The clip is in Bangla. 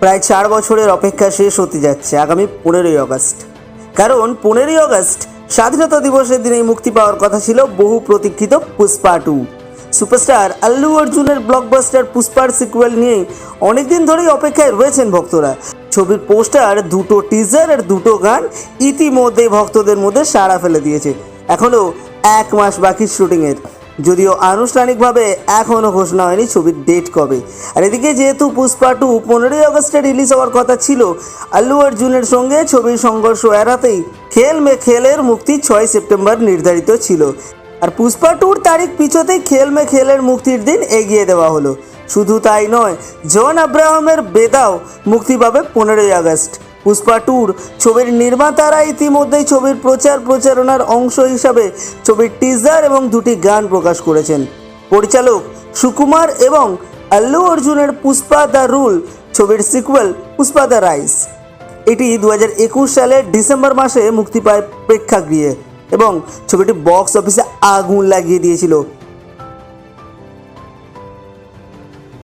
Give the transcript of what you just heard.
প্রায় চার বছরের অপেক্ষা শেষ হতে যাচ্ছে আগামী পনেরোই আগস্ট কারণ পনেরোই আগস্ট স্বাধীনতা দিবসের দিনেই মুক্তি পাওয়ার কথা ছিল বহু প্রতীক্ষিত পুষ্পা টু। সুপারস্টার আল্লু অর্জুনের ব্লকবাস্টার পুষ্পার সিকুয়েল নিয়েই অনেকদিন ধরেই অপেক্ষায় রয়েছেন ভক্তরা। ছবির পোস্টার, দুটো টিজার আর দুটো গান ইতিমধ্যে ভক্তদের মধ্যে সাড়া ফেলে দিয়েছে। এখনও এক মাস বাকি শুটিংয়ের যদিও আনুষ্ঠানিকভাবে এখনও ঘোষণা হয়নি ছবির ডেট কবে। আর এদিকে যেহেতু পুষ্পা টু পনেরোই আগস্টে রিলিজ হওয়ার কথা ছিল, আল্লু অর্জুনের সঙ্গে ছবির সংঘর্ষ এড়াতেই খেল মে খেলের মুক্তি ছয় সেপ্টেম্বর নির্ধারিত ছিল। আর পুষ্পা টুর তারিখ পিছতেই খেল মে খেলের মুক্তির দিন এগিয়ে দেওয়া হলো। শুধু তাই নয়, জন আব্রাহামের বেদাও মুক্তি পাবে পনেরোই আগস্ট। পুষ্পা টুর ছবির নির্মাতারা ইতিমধ্যেই ছবির প্রচার প্রচারণার অংশ হিসাবে ছবির টিজার এবং দুটি গান প্রকাশ করেছেন। পরিচালক সুকুমার এবং আল্লু অর্জুনের পুষ্পা দ্য রুল, ছবির সিকুয়েল পুষ্পা দ্য রাইস। এটি দু হাজার একুশ সালের ডিসেম্বর মাসে মুক্তি পায় প্রেক্ষাগৃহে এবং ছবিটি বক্স অফিসে আগুন লাগিয়ে দিয়েছিল।